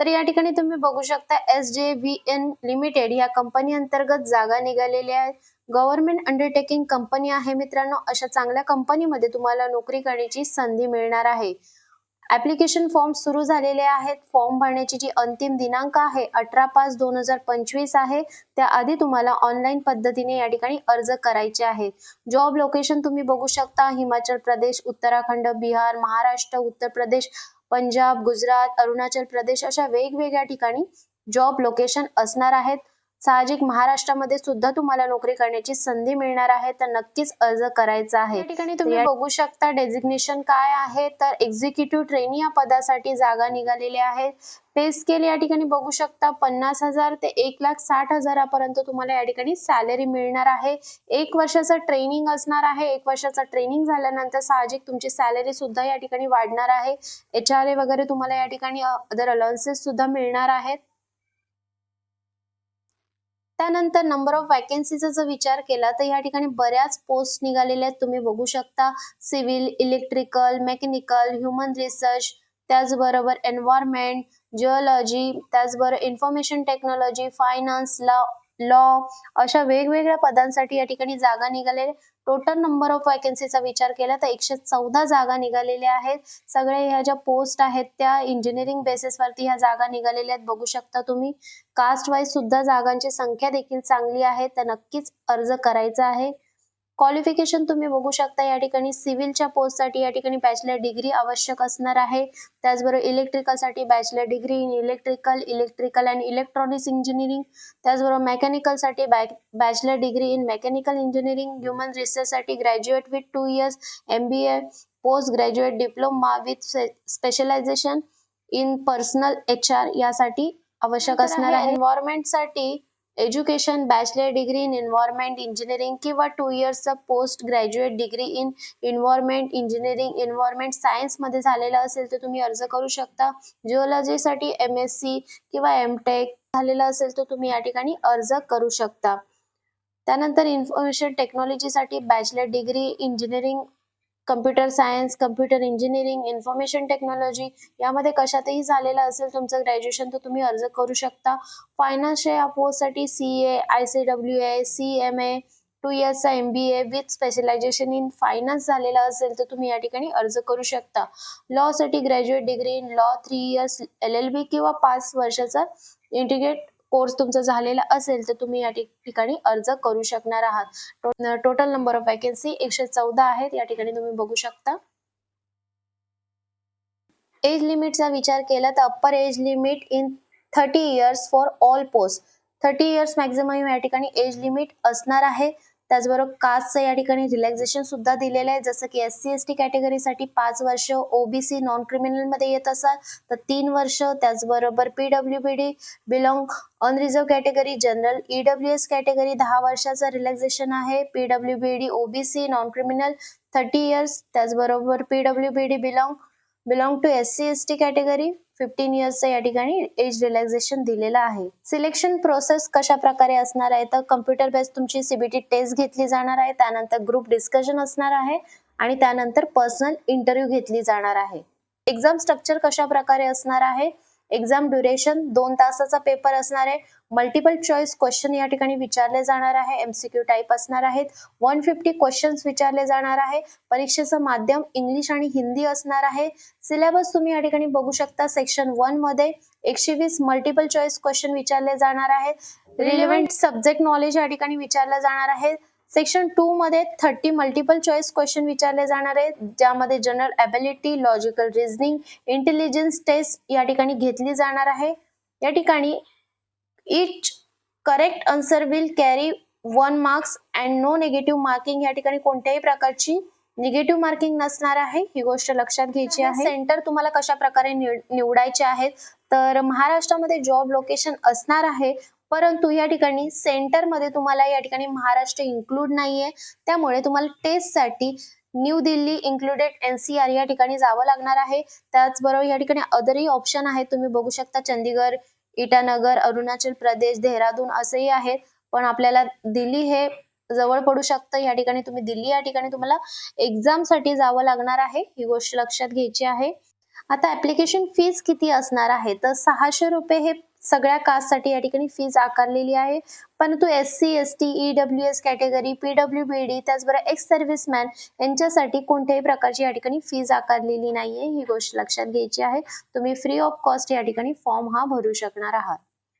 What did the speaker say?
तर या ठिकाणी तुम्ही बघू शकता S J V N limited या कंपनी अंतर्गत जागा निघालेल्या आहेत गव्हर्नमेंट अंडरटेकिंग कंपनी आहे मित्रांनो. अशा चांगल्या कंपनीमध्ये तुम्हाला नोकरी करण्याची संधी मिळणार आहे. ऍप्लिकेशन फॉर्म सुरू झालेले आहेत. फॉर्म भरण्याची जी अंतिम दिनांक आहे अठरा पाच दोन हजार पंचवीस आहे. त्याआधी तुम्हाला ऑनलाईन पद्धतीने या ठिकाणी अर्ज करायचे आहे जॉब लोकेशन तुम्ही बघू शकता. हिमाचल प्रदेश उत्तराखंड बिहार महाराष्ट्र उत्तर प्रदेश. पंजाब गुजरात अरुणाचल प्रदेश अशा वेगवेगळ्या ठिकाणी जॉब लोकेशन असणार आहेत. साहजिक महाराष्ट्रामध्ये सुद्धा तुम्हाला नोकरी करण्याची संधी मिळणार आहे तर नक्कीच अर्ज करायचा आहे. या ठिकाणी तुम्ही बघू शकता डेझिग्नेशन काय आहे तर एक्झिक्युटिव्ह ट्रेनी या पदासाठी जागा निघालेल्या आहेत पे स्केल या ठिकाणी बघू शकता पन्नास हजार ते एक लाख साठ हजारापर्यंत तुम्हाला या ठिकाणी सॅलरी मिळणार आहे. एक वर्षाचं ट्रेनिंग असणार आहे एक वर्षाचं ट्रेनिंग झाल्यानंतर साहजिक तुमची सॅलरी सुद्धा या ठिकाणी वाढणार आहे. एच आर ए वगैरे तुम्हाला या ठिकाणी अदर अलाउन्सेस सुद्धा मिळणार आहेत. त्यानंतर नंबर ऑफ वॅकन्सीचा जर विचार केला तर या ठिकाणी बऱ्याच पोस्ट निघालेल्या आहेत. तुम्ही बघू शकता civil electrical mechanical human research त्याचबरोबर एन्व्हायरमेंट जिओलॉजी त्याचबरोबर information technology finance law law अशा वेगवेगळ्या पदांसाठी या ठिकाणी जागा निघालेल्या टोटल नंबर ऑफ वॅकन्सीचा विचार केला तर एकशे चौदा जागा निघालेल्या आहेत. सगळ्या ह्या ज्या पोस्ट आहेत त्या इंजिनिअरिंग बेसिसवरती ह्या जागा निघालेल्या आहेत. बघू शकता तुम्ही. कास्ट वाईज सुद्धा जागांची संख्या देखील चांगली आहे. तर नक्कीच अर्ज करायचा आहे. क्वालिफिकेशन तुम्ही बघू शकता या ठिकाणी सिव्हिलच्या पोस्टसाठी या ठिकाणी बॅचलर डिग्री आवश्यक असणार आहे. त्याचबरोबर इलेक्ट्रिकलसाठी bachelor degree in electrical electrical and electronics engineering त्याचबरोबर मेकॅनिकलसाठी bachelor degree in mechanical engineering human रिसर्चसाठी graduate with two years M B A post graduate diploma with specialisation in personal H R यासाठी आवश्यक असणार आहे. एन्व्हायरमेंटसाठी education bachelor degree in environment engineering किंवा two इयर्सचा post graduate degree in environment engineering environment सायन्समध्ये झालेलं झालेला असेल तर तुम्ही अर्ज करू शकता. जिओलॉजीसाठी एम एस सी किंवा एम टेक झालेला असेल तर तुम्ही या ठिकाणी अर्ज करू शकता. त्यानंतर information टेक्नॉलॉजीसाठी bachelor degree engineering computer science computer engineering information technology यामध्ये कशातही झालेलं असेल तुमचं ग्रॅज्युएशन तर तुम्ही अर्ज करू शकता. फायनान्सच्या या पोस्टसाठी C A I C W A C M A two इयर्सचा M B A with specialisation in finance झालेला असेल तर तुम्ही या ठिकाणी अर्ज करू शकता. लॉसाठी graduate degree in law three years L L B किंवा पाच वर्षाचा इंटिग्रेट कोर्स तुमचा झालेला असेल तर तुम्ही या ठिकाणी अर्ज करू शकणार आहात. टोटल नंबर ऑफ वॅकन्सी एकशे चौदा आहेत. या ठिकाणी तुम्ही बघू शकता. एज लिमिटचा विचार केला तर upper age limit in thirty years for all post thirty years maximum या ठिकाणी एज लिमिट असणार आहे. त्याचबरोबर कास्टचं या ठिकाणी रिलॅक्झेशन सुद्धा दिलेलं आहे. जसं की एस सी एस टी कॅटेगरीसाठी पाच वर्ष ओबीसी नॉन क्रिमिनलमध्ये येत असाल तर तीन वर्ष. त्याचबरोबर PW B D belong unreserved category general EW S category दहा वर्षाचं रिलॅक्झेशन आहे. PW B D OBC non criminal thirty years त्याचबरोबर PW B D belong belong to S C S T category fifteen इयर्सचं या ठिकाणी age relaxation दिलेलं आहे. Selection process कशा प्रकारे असणार आहे? तर कम्प्युटर बेस्ड तुमची सीबीटी टेस्ट घेतली जाणार आहे त्यानंतर ग्रुप डिस्कशन असणार आहे आणि त्यानंतर पर्सनल इंटरव्ह्यू घेतली जाणार आहे. एक्झाम स्ट्रक्चर कशा प्रकारे असणार आहे? एक्झाम ड्युरेशन दोन तासाचा पेपर असणार आहे. मल्टिपल चॉईस क्वेश्चन या ठिकाणी विचारले जाणार आहे. एमसीक्यू टाईप असणार आहेत. वन फिफ्टी क्वेश्चन्स विचारले जाणार आहे. परीक्षेचं माध्यम इंग्लिश आणि हिंदी असणार आहे. सिलेबस तुम्ही या ठिकाणी बघू शकता सेक्शन वनमध्ये. एकशे वीस मल्टिपल चॉईस क्वेश्चन विचारले जाणार आहेत. रिलेव्हंट सब्जेक्ट नॉलेज या ठिकाणी विचारलं जाणार आहे. सेक्शन टू मध्ये थर्टी मल्टिपल चॉईस क्वेश्चन विचारले जाणार आहेत. ज्यामध्ये general ability logical reasoning intelligence test या ठिकाणी घेतली जाणार आहे. या ठिकाणी each correct answer will carry one marks and no negative marking या ठिकाणी कोणत्याही प्रकारची निगेटिव्ह मार्किंग नसणार आहे. ही गोष्ट लक्षात घ्यायची आहे. सेंटर तुम्हाला कशा प्रकारे निवडायचे आहेत? तर महाराष्ट्रामध्ये जॉब लोकेशन असणार आहे. परंतु या ठिकाणी सेंटरमध्ये तुम्हाला या ठिकाणी महाराष्ट्र इन्क्लूड नाहीये. त्यामुळे तुम्हाला टेस्टसाठी न्यू दिल्ली इन्क्लुडेड एनसीआर या ठिकाणी जावं लागणार आहे. त्याचबरोबर या ठिकाणी अदरही ऑप्शन आहेत. तुम्ही बघू शकता चंदीगड इटानगर अरुणाचल प्रदेश देहरादून असेही आहेत. पण आपल्याला दिल्ली हे जवळ पडू शकतं. या ठिकाणी तुम्ही दिल्ली या ठिकाणी तुम्हाला एक्झामसाठी जावं लागणार आहे. ही गोष्ट लक्षात घ्यायची आहे. आता ऍप्लिकेशन फीज किती असणार आहे? तर सहाशे रुपये हे सगळ्या कास्टसाठी या ठिकाणी फीज आकारलेली आहे. परंतु S C S T E W S category P W B D त्याचबरोबर एक्स सर्व्हिसमॅन यांच्यासाठी कोणत्याही प्रकारची या ठिकाणी फीज आकारलेली नाहीये. ही गोष्ट लक्षात घ्यायची आहे. तुम्ही फ्री ऑफ कॉस्ट या ठिकाणी फॉर्म हा भरू शकणार आहात.